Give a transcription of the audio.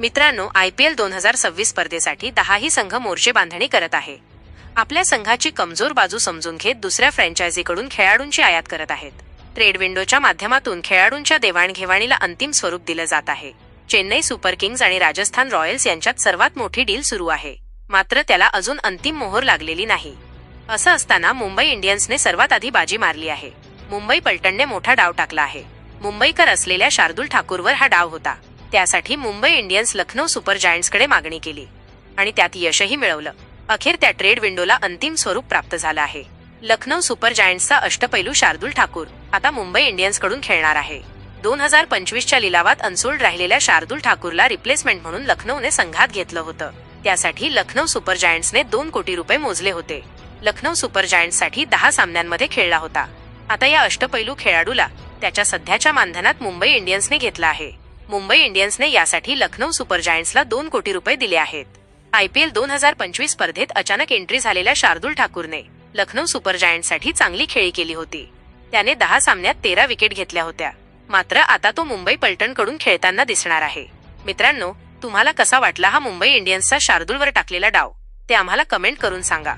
मित्रांनो I P L दोन हजार सव्वीस स्पर्धेसाठी दहाही संघ मोर्चे बांधणी करत आहे. आपल्या संघाची कमजोर बाजू समजून घेत दुसऱ्या फ्रँचायझीकडून खेळाडूंची आयात करत आहेत. ट्रेड विंडोच्या माध्यमातून खेळाडूंच्या देवाणघेवाणीला अंतिम स्वरूप दिलं जात आहे. चेन्नई सुपर किंग्ज आणि राजस्थान रॉयल्स यांच्यात सर्वात मोठी डील सुरू आहे. मात्र त्याला अजून अंतिम मोहर लागलेली नाही. असं असताना मुंबई इंडियन्सने सर्वात आधी बाजी मारली आहे. मुंबई पलटणने मोठा डाव टाकला आहे. मुंबईकर असलेल्या शार्दुल ठाकूरवर हा डाव होता. त्यासाठी मुंबई इंडियन्स लखनौ सुपर जायंट्सकडे मागणी केली. आणि त्यात यशही मिळवलं. अखेर त्या ट्रेड विंडोला अंतिम स्वरूप प्राप्त झालं आहे. लखनौ सुपर जायंट्सचा अष्टपैलू शार्दुल ठाकूर आता मुंबई इंडियन्सकडून खेळणार आहे. दोन हजार पंचवीसच्या लिलावात अनसोल्ड राहिलेल्या शार्दुल ठाकूरला रिप्लेसमेंट म्हणून लखनौने संघात घेतलं होतं. त्यासाठी लखनौ सुपर जायंट्सने दोन कोटी रुपये मोजले होते. लखनौ सुपर जायंट्ससाठी दहा सामन्यांमध्ये खेळला होता. आता या अष्टपैलू खेळाडूला त्याच्या सध्याच्या मानधनात मुंबई इंडियन्सने घेतला आहे. मुंबई इंडियन्सने यासाठी लखनौ सुपर जायंट्सला दोन कोटी रुपये दिले आहेत. आयपीएल दोन हजार पंचवीस स्पर्धेत अचानक एंट्री झालेल्या शार्दुल ठाकूरने लखनौ सुपर जायंटसाठी चांगली खेळी केली होती. त्याने दहा सामन्यात तेरा विकेट घेतल्या होत्या. मात्र आता तो मुंबई पलटणकडून खेळताना दिसणार आहे. मित्रांनो तुम्हाला कसा वाटला हा मुंबई इंडियन्सचा शार्दूलवर टाकलेला डाव? ते आम्हाला कमेंट करून सांगा.